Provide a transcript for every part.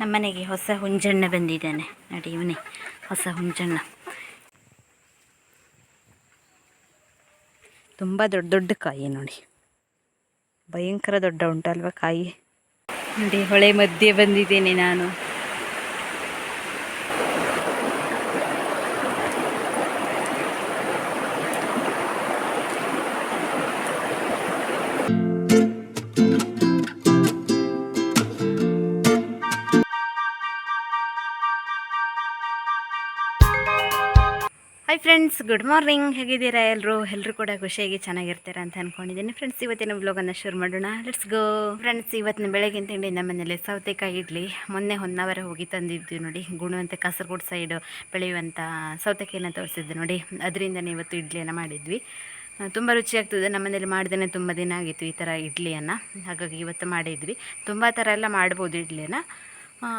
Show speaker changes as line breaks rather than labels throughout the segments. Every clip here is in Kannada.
ನಮ್ಮನೆಗೆ ಹೊಸ ಹುಂಜಣ್ಣ ಬಂದಿದ್ದಾನೆ. ನೋಡಿ ಇವನೇ ಹೊಸ ಹುಂಜಣ್ಣ. ತುಂಬ ದೊಡ್ಡ ದೊಡ್ಡ ಕಾಯಿ ನೋಡಿ. ಭಯಂಕರ ದೊಡ್ಡ ಉಂಟಲ್ವ ಕಾಯಿ? ನೋಡಿ ಹೊಳೆ ಮಧ್ಯೆ ಬಂದಿದ್ದೇನೆ ನಾನು. Friends, good morning. ಹೇಗಿದ್ದೀರಾ ಎಲ್ಲರೂ ಎಲ್ಲರೂ ಕೂಡ ಖುಷಿಯಾಗಿ ಚೆನ್ನಾಗಿರ್ತೀರಾ ಅಂತ ಅಂದ್ಕೊಂಡಿದ್ದೀನಿ ಫ್ರೆಂಡ್ಸ್, ಇವತ್ತಿನ ಬ್ಲಾಗನ್ನು ಶುರು ಮಾಡೋಣ. ಲೆಟ್ಸ್ ಗೋ ಫ್ರೆಂಡ್ಸ್, ಇವತ್ತಿನ ಬೆಳಗ್ಗೆ ತಿಂಡಿ ನಮ್ಮ ಮನೇಲಿ ಸೌತೆಕಾಯಿ ಇಡ್ಲಿ. ಮೊನ್ನೆ ಹೊನ್ನಾವರ ಹೋಗಿ ತಂದಿದ್ವಿ ನೋಡಿ. ಗುಣವಂತ ಕಾಸರಗೋಡು ಸೈಡ್ ಬೆಳೆಯುವಂಥ ಸೌತೆಕಾಯಿನ ತೋರಿಸಿದ್ದೆ ನೋಡಿ. ಅದರಿಂದನೇ ಇವತ್ತು ಇಡ್ಲಿಯನ್ನು ಮಾಡಿದ್ವಿ. ತುಂಬ ರುಚಿಯಾಗ್ತದೆ. ನಮ್ಮ ಮನೇಲಿ ಮಾಡ್ದೇ ತುಂಬ ದಿನ ಆಗಿತ್ತು ಈ ಥರ ಇಡ್ಲಿಯನ್ನು. ಹಾಗಾಗಿ ಇವತ್ತು ಮಾಡಿದ್ವಿ. ತುಂಬ ಥರ ಎಲ್ಲ ಮಾಡ್ಬೋದು ಇಡ್ಲಿಯನ್ನು.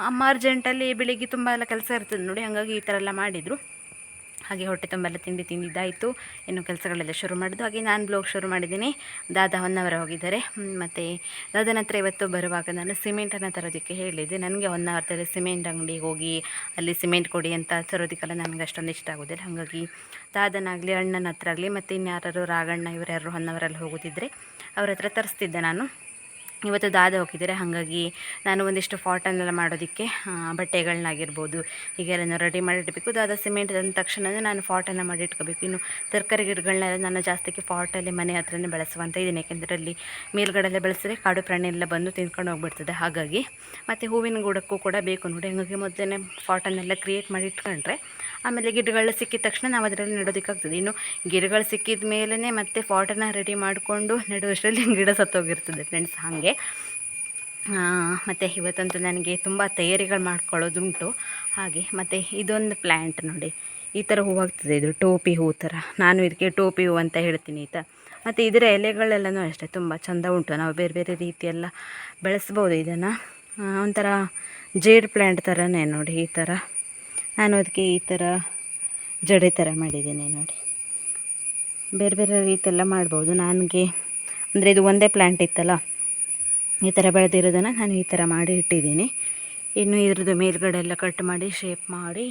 ಅಮ್ಮ ಅರ್ಜೆಂಟಲ್ಲಿ ಬೆಳಿಗ್ಗೆ ತುಂಬ ಎಲ್ಲ ಕೆಲಸ ಇರ್ತದೆ ನೋಡಿ. ಹಾಗಾಗಿ ಈ ಥರ ಎಲ್ಲ ಮಾಡಿದರು. ಹಾಗೆ ಹೊಟ್ಟೆ ತುಂಬೆಲ್ಲ ತಿಂಡಿ ತಿಂದಿದ್ದಾಯಿತು ಇನ್ನು ಕೆಲಸಗಳೆಲ್ಲ ಶುರು ಮಾಡಿದ್ದು ಹಾಗೆ ನಾನು ಬ್ಲಾಗ್ ಶುರು ಮಾಡಿದ್ದೀನಿ. ದಾದ ಹೊನ್ನವರ ಹೋಗಿದ್ದಾರೆ. ಮತ್ತು ದಾದನ ಹತ್ರ ಇವತ್ತು ಬರುವಾಗ ನಾನು ಸಿಮೆಂಟನ್ನು ತರೋದಕ್ಕೆ ಹೇಳಿದ್ದೆ. ನನಗೆ ಹೊನ್ನಾವರದಲ್ಲಿ ಸಿಮೆಂಟ್ ಅಂಗಡಿಗೆ ಹೋಗಿ ಅಲ್ಲಿ ಸಿಮೆಂಟ್ ಕೊಡಿ ಅಂತ ತರೋದಕ್ಕೆಲ್ಲ ನನಗೆ ಅಷ್ಟೊಂದು ಇಷ್ಟ ಆಗೋದಿಲ್ಲ. ಹಾಗಾಗಿ ದಾದನಾಗಲಿ, ಅಣ್ಣನ ಹತ್ರ ಆಗಲಿ, ಮತ್ತು ಇನ್ಯಾರು ರಾಗಣ್ಣ ಇವರು ಯಾರು ಹೊನ್ನವರಲ್ಲಿ ಹೋಗೋದಿದ್ದರೆ ಅವ್ರ ಹತ್ರ ತರಿಸ್ತಿದ್ದೆ ನಾನು. ಇವತ್ತು ದಾದ ಹೋಗಿದ್ದಾರೆ, ಹಾಗಾಗಿ ನಾನು ಒಂದಿಷ್ಟು ಫಾಟನ್ನೆಲ್ಲ ಮಾಡೋದಕ್ಕೆ ಬಟ್ಟೆಗಳನ್ನಾಗಿರ್ಬೋದು, ಹೀಗೆಲ್ಲ ರೆಡಿ ಮಾಡಿಡಬೇಕು. ದಾದ ಸಿಮೆಂಟ್ ಅಂದ ತಕ್ಷಣ ನಾನು ಫಾಟನ್ನು ಮಾಡಿ ಇಟ್ಕೋಬೇಕು. ಇನ್ನು ತರಕಾರಿ ಗಿಡಗಳನ್ನೆಲ್ಲ ನಾನು ಜಾಸ್ತಿಗೆ ಫಾಟಲ್ಲಿ ಮನೆ ಹತ್ರನೇ ಬೆಳೆಸುವಂಥ ಇದ್ದೀನಿ. ಯಾಕೆಂದರೆ ಅಲ್ಲಿ ಮೇಲ್ಗಡೆಲ್ಲ ಬೆಳೆಸಿದ್ರೆ ಕಾಡು ಪ್ರಾಣಿ ಎಲ್ಲ ಬಂದು ತಿಂದ್ಕೊಂಡು ಹೋಗ್ಬಿಡ್ತದೆ. ಹಾಗಾಗಿ ಮತ್ತು ಹೂವಿನ ಗಿಡಕ್ಕೂ ಕೂಡ ಬೇಕು ನೋಡಿ. ಹಾಗಾಗಿ ಮೊದಲೇ ಫಾಟನ್ನೆಲ್ಲ ಕ್ರಿಯೇಟ್ ಮಾಡಿ ಇಟ್ಕೊಂಡ್ರೆ ಆಮೇಲೆ ಗಿಡಗಳು ಸಿಕ್ಕಿದ ತಕ್ಷಣ ನಾವು ಅದರಲ್ಲಿ ನೆಡೋದಕ್ಕಾಗ್ತದೆ. ಇನ್ನು ಗಿಡಗಳು ಸಿಕ್ಕಿದ ಮೇಲೇ ಮತ್ತೆ ಫಾಟನ್ನ ರೆಡಿ ಮಾಡಿಕೊಂಡು ನೆಡುವಷ್ಟರಲ್ಲಿ ಗಿಡ ಸತ್ತೋಗಿರ್ತದೆ ಫ್ರೆಂಡ್ಸ್ ಹಾಗೆ. ಮತ್ತು ಇವತ್ತಂತೂ ನನಗೆ ತುಂಬ ತಯಾರಿಗಳು ಮಾಡ್ಕೊಳ್ಳೋದುಂಟು ಹಾಗೆ ಮತ್ತು ಇದೊಂದು ಪ್ಲ್ಯಾಂಟ್ ನೋಡಿ. ಈ ಥರ ಹೂವಾಗ್ತದೆ ಇದು ಟೋಪಿ ಹೂ ಥರ ನಾನು ಇದಕ್ಕೆ ಟೋಪಿ ಹೂ ಅಂತ ಹೇಳ್ತೀನಿ ಆಯಿತಾ? ಮತ್ತು ಇದರ ಎಲೆಗಳೆಲ್ಲನೂ ಅಷ್ಟೇ ತುಂಬ ಚೆಂದ ಉಂಟು. ನಾವು ಬೇರೆ ಬೇರೆ ರೀತಿಯೆಲ್ಲ ಬೆಳೆಸ್ಬೋದು ಇದನ್ನು. ಒಂಥರ ಜೇಡ್ ಪ್ಲ್ಯಾಂಟ್ ಥರನೇ ನೋಡಿ ಈ ಥರ ನಾನು ಅದಕ್ಕೆ ಈ ಥರ ಜಡೆ ಥರ ಮಾಡಿದ್ದೀನಿ ನೋಡಿ. ಬೇರೆ ಬೇರೆ ರೀತಿಯೆಲ್ಲ ಮಾಡ್ಬೋದು. ನನಗೆ ಅಂದರೆ ಇದು ಒಂದೇ ಪ್ಲ್ಯಾಂಟ್ ಇತ್ತಲ್ಲ, ಈ ಥರ ಬೆಳೆದಿರೋದನ್ನು ನಾನು ಈ ಥರ ಮಾಡಿ ಇಟ್ಟಿದ್ದೀನಿ. ಇನ್ನು ಇದ್ರದ್ದು ಮೇಲ್ಗಡೆ ಎಲ್ಲ ಕಟ್ ಮಾಡಿ ಶೇಪ್ ಮಾಡಿ,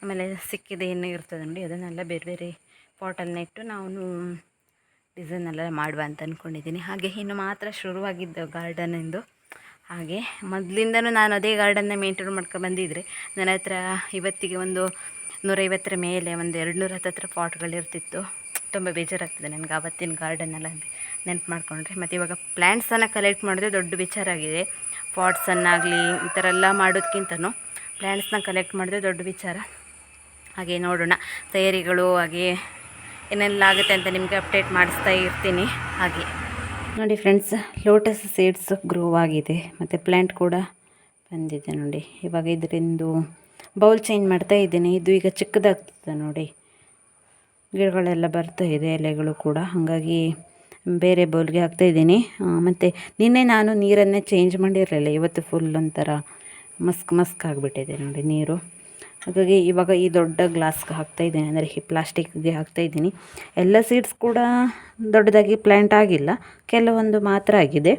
ಆಮೇಲೆ ಸಿಕ್ಕಿದೆ ಏನು ಇರ್ತದೆ ನೋಡಿ. ಅದನ್ನೆಲ್ಲ ಬೇರೆ ಬೇರೆ ಪಾಟಲ್ಲಿ ಇಟ್ಟು ನಾನು ಡಿಸೈನ್ ಎಲ್ಲ ಮಾಡುವ ಅಂತ ಅಂದ್ಕೊಂಡಿದ್ದೀನಿ ಹಾಗೆ ಇನ್ನು ಮಾತ್ರ ಶುರುವಾಗಿದ್ದು ಗಾರ್ಡನಿಂದು ಹಾಗೆ ಮೊದಲಿಂದನೂ ನಾನು ಅದೇ ಗಾರ್ಡನ್ನ ಮೇಂಟೈನ್ ಮಾಡ್ಕೊಂಡು ಬಂದಿದ್ದರೆ ನನ್ನ ಹತ್ರ ಇವತ್ತಿಗೆ ಒಂದು ನೂರೈವತ್ತರ ಮೇಲೆ ಒಂದು ಎರಡು ನೂರ ಹತ್ತತ್ರ ಪಾಟ್ಗಳಿರ್ತಿತ್ತು ತುಂಬ ಬೇಜಾರಾಗ್ತದೆ ನನಗೆ ಆವತ್ತಿನ ಗಾರ್ಡನ್ನೆಲ್ಲ ನೆನಪು ಮಾಡಿಕೊಂಡ್ರೆ. ಮತ್ತು ಇವಾಗ ಪ್ಲ್ಯಾಂಟ್ಸನ್ನು ಕಲೆಕ್ಟ್ ಮಾಡಿದ್ರೆ ದೊಡ್ಡ ವಿಚಾರ ಆಗಿದೆ. ಪಾಟ್ಸನ್ನಾಗಲಿ ಈ ಥರ ಎಲ್ಲ ಮಾಡೋದಕ್ಕಿಂತನೂ ಪ್ಲ್ಯಾಂಟ್ಸ್ನ ಕಲೆಕ್ಟ್ ಮಾಡಿದ್ರೆ ದೊಡ್ಡ ವಿಚಾರ. ಹಾಗೆ ನೋಡೋಣ ತಯಾರಿಗಳು ಹಾಗೆ ಏನೆಲ್ಲ ಆಗುತ್ತೆ ಅಂತ ನಿಮಗೆ ಅಪ್ಡೇಟ್ ಮಾಡಿಸ್ತಾ ಇರ್ತೀನಿ. ಹಾಗೆ. ನೋಡಿ ಫ್ರೆಂಡ್ಸ್ ಲೋಟಸ್ ಸೀಡ್ಸ್ ಗ್ರೋ ಆಗಿದೆ. ಮತ್ತು ಪ್ಲ್ಯಾಂಟ್ ಕೂಡ ಬಂದಿದೆ ನೋಡಿ. ಇವಾಗ ಇದರಿಂದ ಬೌಲ್ ಚೇಂಜ್ ಮಾಡ್ತಾ ಇದ್ದೀನಿ. ಇದು ಈಗ ಚಿಕ್ಕದಾಗ್ತದೆ ನೋಡಿ. ಗಿಡಗಳೆಲ್ಲ ಬರ್ತಾ ಇದೆ, ಎಲೆಗಳು ಕೂಡ. ಹಾಗಾಗಿ ಬೇರೆ ಬೌಲ್ಗೆ ಹಾಕ್ತಾ ಇದ್ದೀನಿ. ಮತ್ತು ನಿನ್ನೆ ನಾನು ನೀರನ್ನೇ ಚೇಂಜ್ ಮಾಡಿರಲಿಲ್ಲ. ಇವತ್ತು ಫುಲ್ ಒಂಥರ ಮಸ್ಕ್ ಮಸ್ಕ್ ಆಗಿಬಿಟ್ಟಿದೆ ನೋಡಿ ನೀರು. ಹಾಗಾಗಿ ಇವಾಗ ಈ ದೊಡ್ಡ ಗ್ಲಾಸ್ಗೆ ಹಾಕ್ತಾಯಿದ್ದೀನಿ ಅಂದರೆ ಈ ಪ್ಲಾಸ್ಟಿಕ್ಗೆ ಹಾಕ್ತಾಯಿದ್ದೀನಿ ಎಲ್ಲ ಸೀಡ್ಸ್ ಕೂಡ ದೊಡ್ಡದಾಗಿ ಪ್ಲ್ಯಾಂಟ್ ಆಗಿಲ್ಲ, ಕೆಲವೊಂದು ಮಾತ್ರ ಆಗಿದೆ.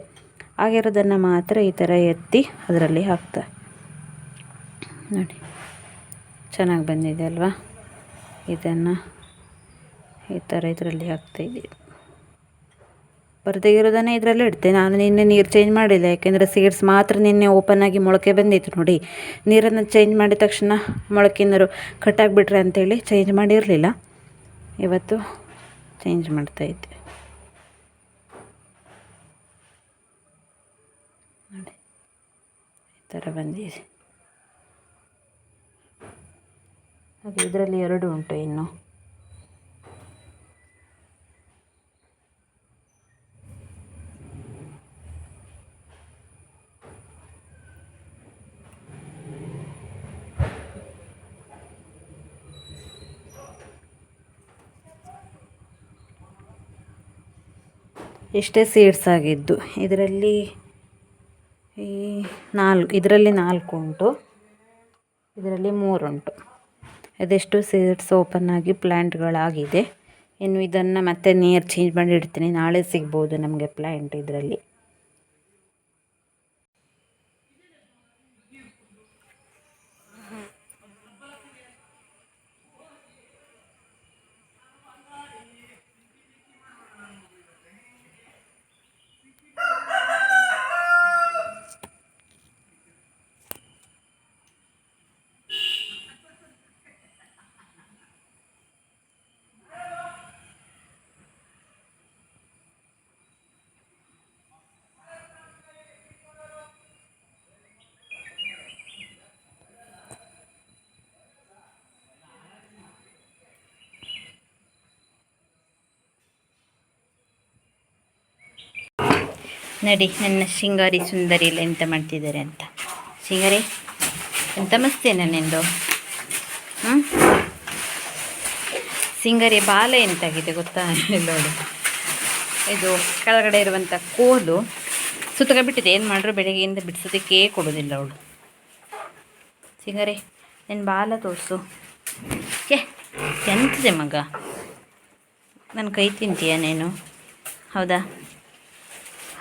ಆಗಿರೋದನ್ನು ಮಾತ್ರ ಈ ಥರ ಎತ್ತಿ ಅದರಲ್ಲಿ ಹಾಕ್ತಾ. ನೋಡಿ, ಚೆನ್ನಾಗಿ ಬಂದಿದೆ ಅಲ್ವಾ? ಇದನ್ನು ಈ ಥರ ಇದರಲ್ಲಿ ಹಾಕ್ತಾಯಿದ್ದೀವಿ ಬರದೇ ಇದರಲ್ಲಿ ಇಡ್ತೆ. ನಾನು ನಿನ್ನೆ ನೀರು ಚೇಂಜ್ ಮಾಡಿಲ್ಲ. ಯಾಕೆಂದರೆ ಸೀಡ್ಸ್ ಮಾತ್ರ ನಿನ್ನೆ ಓಪನ್ ಆಗಿ ಮೊಳಕೆ ಬಂದಿತ್ತು ನೋಡಿ. ನೀರನ್ನು ಚೇಂಜ್ ಮಾಡಿದ ತಕ್ಷಣ ಮೊಳಕೆನರು ಕಟ್ಟಾಗಿಬಿಟ್ರೆ ಅಂತೇಳಿ ಚೇಂಜ್ ಮಾಡಿರಲಿಲ್ಲ. ಇವತ್ತು ಚೇಂಜ್ ಮಾಡ್ತಾಯಿದ್ದೆ ನೋಡಿ, ಈ ಥರ ಬಂದಿದೆ. ಹಾಗೆ ಇದರಲ್ಲಿ ಎರಡು ಉಂಟು ಇನ್ನು. ಇಷ್ಟೇ ಸೀಡ್ಸ್ ಆಗಿದ್ದು, ಇದರಲ್ಲಿ ಈ ನಾಲ್ಕು, ಇದರಲ್ಲಿ ನಾಲ್ಕು ಉಂಟು. ಇದರಲ್ಲಿ ಮೂರುಂಟು ಅದೆಷ್ಟು ಸೀಡ್ಸ್ ಓಪನ್ ಆಗಿ ಪ್ಲ್ಯಾಂಟ್ಗಳಾಗಿದೆ ಇನ್ನು ಇದನ್ನು ಮತ್ತೆ ನೀರು ಚೇಂಜ್ ಮಾಡಿ ಇಡ್ತೀನಿ. ನಾಳೆ ಸಿಗ್ಬೋದು ನಮಗೆ ಪ್ಲ್ಯಾಂಟ್ ಇದರಲ್ಲಿ. ನಡಿ, ನನ್ನ ಶೃಂಗಾರಿ ಸುಂದರಿ ಇಲ್ಲ ಎಂತ ಮಾಡ್ತಿದ್ದಾರೆ ಅಂತ. ಶೃಂಗಾರಿ ಎಂತ ಮಸ್ತೆ ನನ್ನೆಂದು. ಹ್ಞೂ ಸಿಂಗರಿ ಬಾಲ ಎಂತಾಗಿದೆ ಗೊತ್ತಾ? ನೋಡಿ. ಇದು ಕೆಳಗಡೆ ಇರುವಂಥ ಕೋಲು ಸುತ್ತಕ ಬಿಟ್ಟಿದೆ. ಏನು ಮಾಡ್ರು? ಬೆಳಗ್ಗೆಯಿಂದ ಬಿಡಿಸೋದಕ್ಕೆ ಕೊಡೋದಿಲ್ಲ ಅವಳು. ಸಿಂಗರಿ ನಿನ್ನ ಬಾಲ ತೋರಿಸು. ಏ ಎಂತಿದೆ ಮಗ? ನನ್ನ ಕೈ ತಿಂತೀಯ ನೀನು? ಹೌದಾ?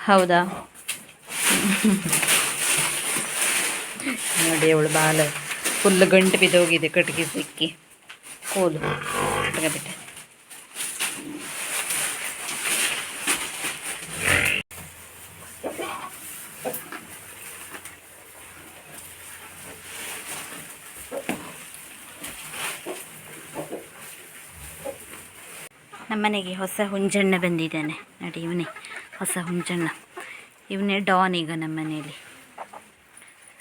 ಹೌದಾ? ನೋಡಿ ಅವಳು ಬಾಲ ಫುಲ್ ಗಂಟು ಬಿದ್ದೋಗಿದೆ ಕಟ್ಟಿಗೆ ಸಿಕ್ಕಿ. ಕೋಲು. ಬಿಟ್ಟೆ ನಮ್ಮನೆಗೆ ಹೊಸ ಹುಂಜಣ್ಣ ಬಂದಿದ್ದಾನೆ. ನಡಿ ಇವನೇ. ಹೊಸ ಹುಂಚಣ್ಣ. ಇವನೇ ಡಾನ್ ಈಗ ನಮ್ಮ ಮನೆಯಲ್ಲಿ.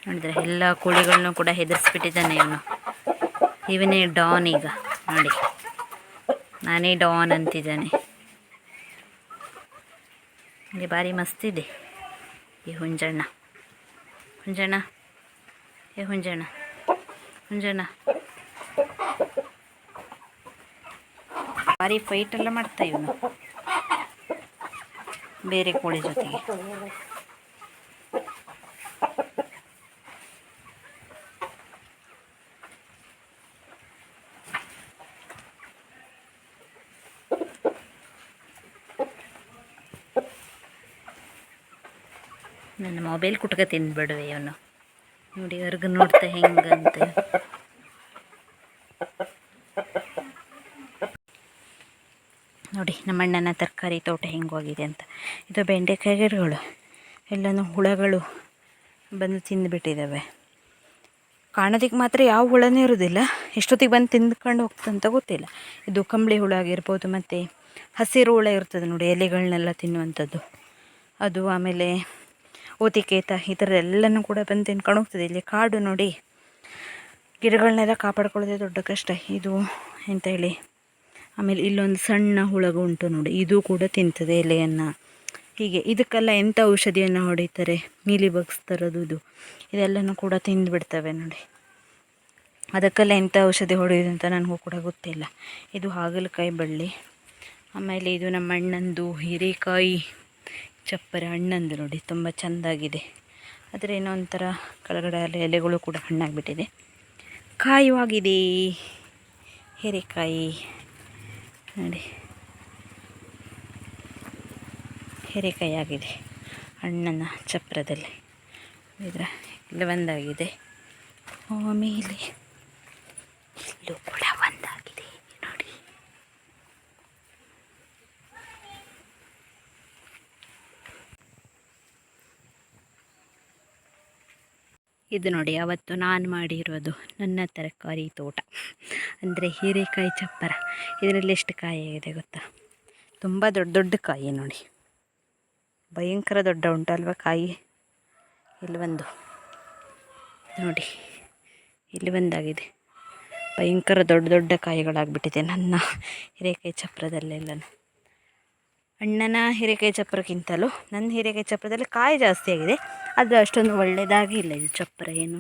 ನೋಡಿದ್ರೆ ಎಲ್ಲ ಕೋಳಿಗಳನ್ನು ಕೂಡ ಹೆದರ್ಸ್ಬಿಟ್ಟಿದ್ದಾನೆ ಇವನು. ಇವನೇ ಡಾನ್ ಈಗ, ನೋಡಿ. ನಾನೇ ಡಾನ್ ಅಂತಿದ್ದಾನೆ. ಇಲ್ಲಿ ಭಾರಿ ಮಸ್ತಿದೆ ಈ ಹುಂಜಣ್ಣ ಹುಂಜಣ್ಣ ಏ ಹುಂಜಣ್ಣ ಹುಂಜಣ್ಣ ಭಾರಿ ಫೈಟ್ ಎಲ್ಲ ಮಾಡ್ತಾ ಇವನು. ಬೇರೆ ಕೋಳಿ ಜೊತೆಗೆ. ನನ್ನ ಮೊಬೈಲ್ ಕುಟ್ಕ ತಿಂದ್ಬಿಡುವೆ ಇವನು ನೋಡಿ ಹೊರ್ಗೆ ನೋಡ್ತಾ ಹೆಂಗಂತ. ನೋಡಿ ನಮ್ಮ ಅಣ್ಣನ ತರಕಾರಿ ತೋಟ ಹೆಂಗೋಗಿದೆ ಅಂತ. ಇದು ಬೆಂಡೆಕಾಯಿ ಗಿಡಗಳು ಎಲ್ಲನೂ ಹುಳಗಳು ಬಂದು ತಿಂದುಬಿಟ್ಟಿದ್ದಾವೆ ಕಾಣೋದಕ್ಕೆ ಮಾತ್ರ ಯಾವ ಹುಳನೂ ಇರೋದಿಲ್ಲ. ಎಷ್ಟೊತ್ತಿಗೆ ಬಂದು ತಿಂದ್ಕೊಂಡು ಹೋಗ್ತಂತ ಗೊತ್ತಿಲ್ಲ. ಇದು ಕಂಬಳಿ ಹುಳ ಆಗಿರ್ಬೋದು, ಮತ್ತು ಹಸಿರು ಹುಳ ಇರ್ತದೆ ನೋಡಿ ಎಲೆಗಳನ್ನೆಲ್ಲ ತಿನ್ನುವಂಥದ್ದು. ಅದು ಆಮೇಲೆ ಓತಿಕೇತ, ಈ ಥರ ಎಲ್ಲನೂ ಕೂಡ ಬಂದು ತಿನ್ಕೊಂಡು ಹೋಗ್ತದೆ. ಇಲ್ಲಿ ಕಾಡು ನೋಡಿ ಗಿಡಗಳನ್ನೆಲ್ಲ ಕಾಪಾಡ್ಕೊಳ್ಳೋದೇ ದೊಡ್ಡ ಕಷ್ಟ. ಇದು ಎಂತ ಹೇಳಿ ಆಮೇಲೆ ಇಲ್ಲೊಂದು ಸಣ್ಣ ಹುಳಗ ಉಂಟು ನೋಡಿ, ಇದು ಕೂಡ ತಿಂತದೆ ಎಲೆಯನ್ನು. ಹೀಗೆ ಇದಕ್ಕೆಲ್ಲ ಎಂಥ ಔಷಧಿಯನ್ನು ಹೊಡಿತಾರೆ? ಮೀಲಿ ಬಗ್ಸ್ ಥರದ್ದು ಇದು. ಇದೆಲ್ಲನೂ ಕೂಡ ತಿಂದುಬಿಡ್ತವೆ ನೋಡಿ. ಅದಕ್ಕೆಲ್ಲ ಎಂಥ ಔಷಧಿ ಹೊಡೆಯೋದು ಅಂತ ನನಗೂ ಕೂಡ ಗೊತ್ತಿಲ್ಲ. ಇದು ಹಾಗಲಕಾಯಿ ಬಳ್ಳಿ. ಆಮೇಲೆ ಇದು ನಮ್ಮ ಅಣ್ಣಂದು ಹೀರೆಕಾಯಿ ಚಪ್ಪರ ಹಣ್ಣಂದು ನೋಡಿ, ತುಂಬ ಚೆಂದಾಗಿದೆ. ಆದರೆ ಏನೋ ಒಂಥರ ಕೆಳಗಡೆ ಎಲೆಗಳು ಕೂಡ ಹಣ್ಣಾಗಿಬಿಟ್ಟಿದೆ. ಕಾಯುವಾಗಿದೆ ಹೀರೆಕಾಯಿ. ನೋಡಿ. ಹೀರೆಕಾಯಿ ಆಗಿದೆ ಹಣ್ಣನ ಚಪ್ರದಲ್ಲಿ. ಇದರ ಇಲ್ಲಿ ಒಂದಾಗಿದೆ ಆಮೇಲೆ ಇಲ್ಲೂ ಕೂಡ ಒಂದಾಗಿದೆ ನೋಡಿ ಇದು ನೋಡಿ, ಅವತ್ತು ನಾನು ಮಾಡಿರೋದು ನನ್ನ ತರಕಾರಿ ತೋಟ. ಅಂದರೆ ಹೀರೆಕಾಯಿ ಚಪ್ಪರ. ಇದರಲ್ಲಿ ಎಷ್ಟು ಕಾಯಿ ಆಗಿದೆ ಗೊತ್ತಾ? ತುಂಬ ದೊಡ್ಡ ದೊಡ್ಡ ಕಾಯಿ ನೋಡಿ. ಭಯಂಕರ ದೊಡ್ಡ ಉಂಟಲ್ವ ಕಾಯಿ? ಇಲ್ಲಿ ಒಂದು. ನೋಡಿ, ಇಲ್ಲಿ ಒಂದಾಗಿದೆ. ಭಯಂಕರ ದೊಡ್ಡ ದೊಡ್ಡ ಕಾಯಿಗಳಾಗ್ಬಿಟ್ಟಿದೆ ನನ್ನ ಹೀರೆಕಾಯಿ ಚಪ್ಪರದಲ್ಲೆಲ್ಲನೂ ಅಣ್ಣನ ಹೀರೆಕಾಯಿ ಚಪ್ಪರಕ್ಕಿಂತಲೂ ನನ್ನ ಹೀರೆಕಾಯಿ ಚಪ್ಪರದಲ್ಲಿ ಕಾಯಿ ಜಾಸ್ತಿ ಆಗಿದೆ, ಆದರೆ ಅಷ್ಟೊಂದು ಒಳ್ಳೆಯದಾಗಿ ಇಲ್ಲ. ಇದು ಚಪ್ಪರ ಏನು?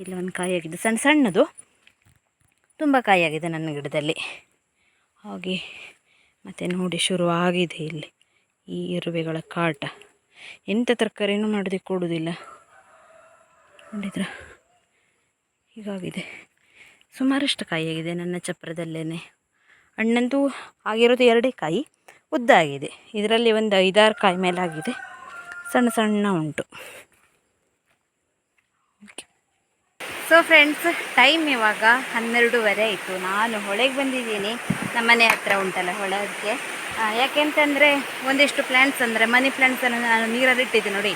ಇಲ್ಲಿ ಒಂದು ಕಾಯಿ ಆಗಿದೆ. ಸಣ್ಣ ಸಣ್ಣದು. ತುಂಬ ಕಾಯಿ ಆಗಿದೆ ನನ್ನ ಗಿಡದಲ್ಲಿ. ಹಾಗೆ ಮತ್ತು ನೋಡಿ ಶುರುವಾಗಿದೆ ಇಲ್ಲಿ ಈ ಇರುವೆಗಳ ಕಾಟ. ಎಂಥ ತರಕಾರಿನೂ ಮಾಡೋದಕ್ಕೆ ಕೊಡೋದಿಲ್ಲ ನೋಡಿದ್ರ? ಹೀಗಾಗಿದೆ. ಸುಮಾರಷ್ಟು ಕಾಯಿ ಆಗಿದೆ ನನ್ನ ಚಪ್ಪರದಲ್ಲೇ ಅಣ್ಣಂತೂ ಆಗಿರೋದು ಎರಡೇ ಕಾಯಿ. ಉದ್ದ ಆಗಿದೆ ಇದರಲ್ಲಿ ಒಂದು ಐದಾರು ಕಾಯಿ ಮೇಲಾಗಿದೆ. ಸಣ್ಣ ಸಣ್ಣ ಉಂಟು. ಸೊ ಫ್ರೆಂಡ್ಸ್ ಟೈಮ್ ಇವಾಗ ಹನ್ನೆರಡೂವರೆ ಆಯಿತು. ನಾನು ಹೊಳೆಗೆ ಬಂದಿದ್ದೀನಿ. ನಮ್ಮನೆ ಹತ್ರ ಉಂಟಲ್ಲ ಹೊಳೆಗೆ ಅದಕ್ಕೆ ಯಾಕೆಂತಂದರೆ ಒಂದಿಷ್ಟು ಪ್ಲ್ಯಾಂಟ್ಸ್ ಅಂದರೆ ಮನಿ ಪ್ಲ್ಯಾಂಟ್ಸನ್ನು ನಾನು ನೀರಲ್ಲಿ ಇಟ್ಟಿದ್ದೆ ನೋಡಿ.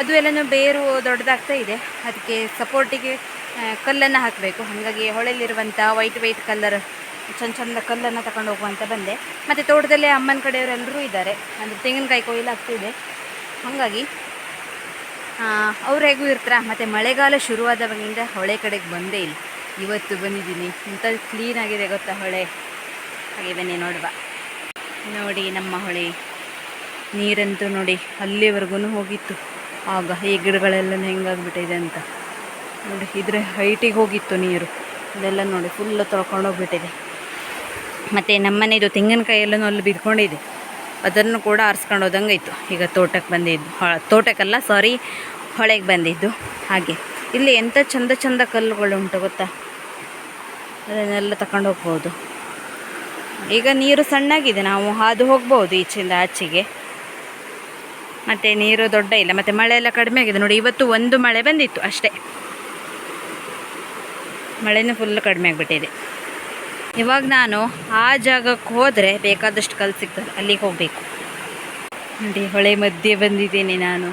ಅದು ಎಲ್ಲನೂ ಬೇರು ದೊಡ್ಡದಾಗ್ತಾ ಇದೆ. ಅದಕ್ಕೆ ಸಪೋರ್ಟಿಗೆ ಕಲ್ಲನ್ನು ಹಾಕಬೇಕು. ಹಾಗಾಗಿ ಹೊಳೆಯಲ್ಲಿರುವಂಥ ವೈಟ್ ವೈಟ್ ಕಲ್ಲರ್ ಚಂದ ಚಂದ ಕಲ್ಲನ್ನು ತಗೊಂಡು ಹೋಗುವಂತ ಬಂದೆ. ಮತ್ತು ತೋಟದಲ್ಲೇ ಅಮ್ಮನ ಕಡೆಯವರೆಲ್ಲರೂ ಇದ್ದಾರೆ. ಅಂದರೆ ತೆಂಗಿನಕಾಯಿ ಕೊಯ್ಲು ಆಗ್ತಿದೆ. ಹಾಗಾಗಿ ಅವ್ರು ಹೇಗೂ ಇರ್ತಾರ? ಮತ್ತು ಮಳೆಗಾಲ ಶುರುವಾದವಾಗಿಂದ ಹೊಳೆ ಕಡೆಗೆ ಬಂದೇ ಇಲ್ಲ. ಇವತ್ತು ಬಂದಿದ್ದೀನಿ. ಇಂಥ ಕ್ಲೀನಾಗಿದೆ ಗೊತ್ತಾ ಹೊಳೆ? ಹಾಗೆ ಬನ್ನಿ ನೋಡುವ. ನೋಡಿ ನಮ್ಮ ಹೊಳೆ. ನೀರಂತೂ ನೋಡಿ ಅಲ್ಲಿವರೆಗೂ ಹೋಗಿತ್ತು. ಆಗ ಈ ಗಿಡಗಳೆಲ್ಲ ಹೆಂಗಾಗ್ಬಿಟ್ಟಿದೆ ಅಂತ. ನೋಡಿ ಇದ್ರ ಹೈಟಿಗೆ ಹೋಗಿತ್ತು ನೀರು. ಇದೆಲ್ಲ ನೋಡಿ ಫುಲ್ಲು ತೊಳ್ಕೊಂಡೋಗ್ಬಿಟ್ಟಿದೆ. ಮತ್ತು ನಮ್ಮನೆದು ತೆಂಗಿನಕಾಯಿ ಎಲ್ಲನೂ ಅಲ್ಲಿ ಬಿದ್ಕೊಂಡಿದೆ. ಅದನ್ನು ಕೂಡ ಆರಿಸ್ಕೊಂಡು ಹೋದಂಗಾಯ್ತು. ಈಗ ತೋಟಕ್ಕೆ ಬಂದಿದ್ದು. ಹೊ, ತೋಟಕ್ಕಲ್ಲ ಸಾರಿ ಹೊಳೆಗೆ ಬಂದಿದ್ದು. ಹಾಗೆ. ಇಲ್ಲಿ ಎಂಥ ಚಂದ ಚಂದ ಕಲ್ಲುಗಳು ಉಂಟು ಗೊತ್ತಾ? ಅದನ್ನೆಲ್ಲ ತಗೊಂಡು ಹೋಗ್ಬೋದು. ಈಗ ನೀರು ಸಣ್ಣಾಗಿದೆ. ನಾವು ಹಾದು ಹೋಗ್ಬೋದು ಈಚೆಯಿಂದ ಆಚೆಗೆ. ಮತ್ತು ನೀರು ದೊಡ್ಡ ಇಲ್ಲ. ಮತ್ತು ಮಳೆ ಎಲ್ಲ ಕಡಿಮೆ ಆಗಿದೆ. ನೋಡಿ, ಇವತ್ತು ಒಂದು ಮಳೆ ಬಂದಿತ್ತು ಅಷ್ಟೇ. ಮಳೆನೂ ಫುಲ್ ಕಡಿಮೆ ಆಗಿಬಿಟ್ಟಿದೆ. ಇವಾಗ ನಾನು ಆ ಜಾಗಕ್ಕೆ ಹೋದರೆ ಬೇಕಾದಷ್ಟು ಕಲ್ಲು ಸಿಗ್ತದೆ. ಅಲ್ಲಿಗೆ ಹೋಗಬೇಕು. ನೋಡಿ, ಹೊಳೆ ಮಧ್ಯೆ ಬಂದಿದ್ದೀನಿ ನಾನು.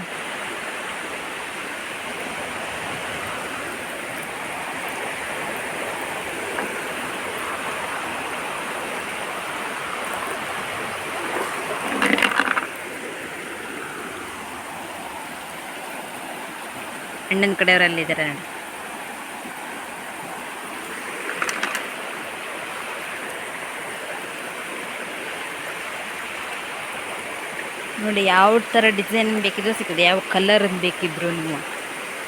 ಅಣ್ಣನ ಕಡೆಯವರಲ್ಲಿದ್ದಾರೆ ನೋಡಿ. ನೋಡಿ ಯಾವ ಥರ ಡಿಸೈನ್ ಬೇಕಿದ್ರೂ ಸಿಗ್ತದೆ, ಯಾವ ಕಲರ್ ಬೇಕಿದ್ರು ನೀವು.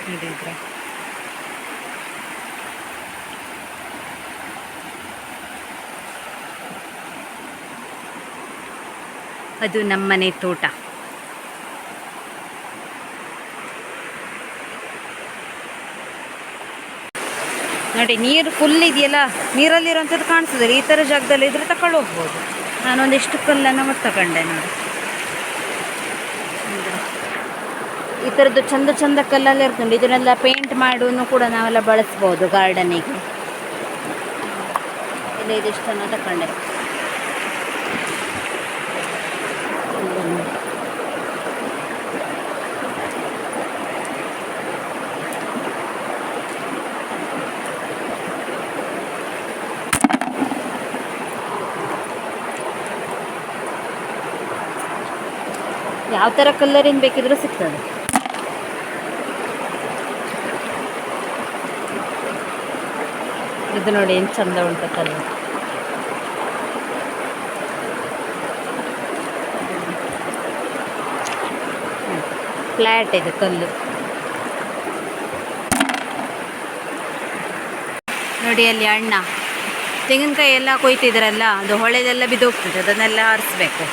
ನೋಡಿದ್ರೆ ಅದು ನಮ್ಮನೆ ತೋಟ. ನೋಡಿ ನೀರು ಫುಲ್ ಇದೆಯಲ್ಲ ನೀರಲ್ಲಿರೋಂಥದ್ದು ಕಾಣಿಸ್ತದೆ ಈ ಥರ ಜಾಗದಲ್ಲಿ ಇದ್ರೆ ತಗೊಂಡು ಹೋಗ್ಬೋದು. ನಾನೊಂದಿಷ್ಟು ಕಲ್ಲನ್ನು ತಗೊಂಡೆ ನೋಡಿ. ಈ ಥರದ್ದು ಚಂದ ಚಂದ ಕಲ್ಲೆಲ್ಲ ಇರ್ತುಂಟು. ಇದನ್ನೆಲ್ಲ ಪೇಂಟ್ ಮಾಡೋನು ಕೂಡ ನಾವೆಲ್ಲ ಬಳಸ್ಬೋದು ಗಾರ್ಡನಿಗೆ ಇಲ್ಲ ಇದಿಷ್ಟನ್ನು ತಗೊಂಡೆ ಯಾವ ಥರ ಕಲ್ಲರಿನ ಬೇಕಿದ್ರೂ ಸಿಗ್ತದೆ. ಇದು ನೋಡಿ ಏನು ಚಂದ ಉಂಟು ಕಲ್ಲು. ಫ್ಲ್ಯಾಟ್ ಇದು ಕಲ್ಲು. ನೋಡಿ ಅಲ್ಲಿ ಅಣ್ಣ. ತೆಂಗಿನಕಾಯಿ ಎಲ್ಲ ಕೊಯ್ತಿದ್ರಲ್ಲ, ಅದು ಹೊಳೆದೆಲ್ಲ ಬಿದ್ದೋಗ್ತದೆ, ಅದನ್ನೆಲ್ಲ ಆರಿಸ್ಬೇಕು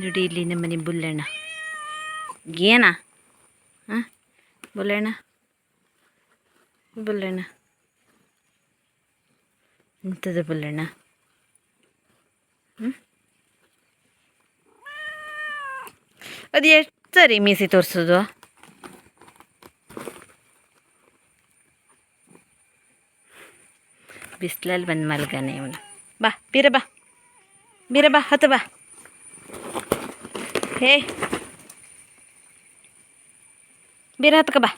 ನೋಡಿ ಇಲ್ಲಿ ನಮ್ಮನೆ ಬುಲ್ಲಣ್ಣ. ಏನ? ಹಾಂ? ಬುಲ್ಲಣ್ಣ? ಬುಲ್ಲಣ್ಣ. ಎಂಥದ್ದು ಬುಲ್ಲಣ್ಣ. ಅದು ಎಷ್ಟು ಸರಿ ಮೀಸಿ ತೋರಿಸೋದು? ಬಿಸಿಲಲ್ಲಿ ಬಂದು ಮಲ್ಗಾನೆ ಇವನು. ಬಾ, ಬೀರ ಬಾ. ಬೀರ ಬಾ, ಹತ್ತು ಬಾ. ಹೇ ಬೀರ ಹತ್ಕ ಬಾ.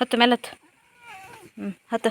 ಹತ್ತು ಮೇಲೆ ಹತ್ತು. ಹ್ಞೂ ಹತ್ತು.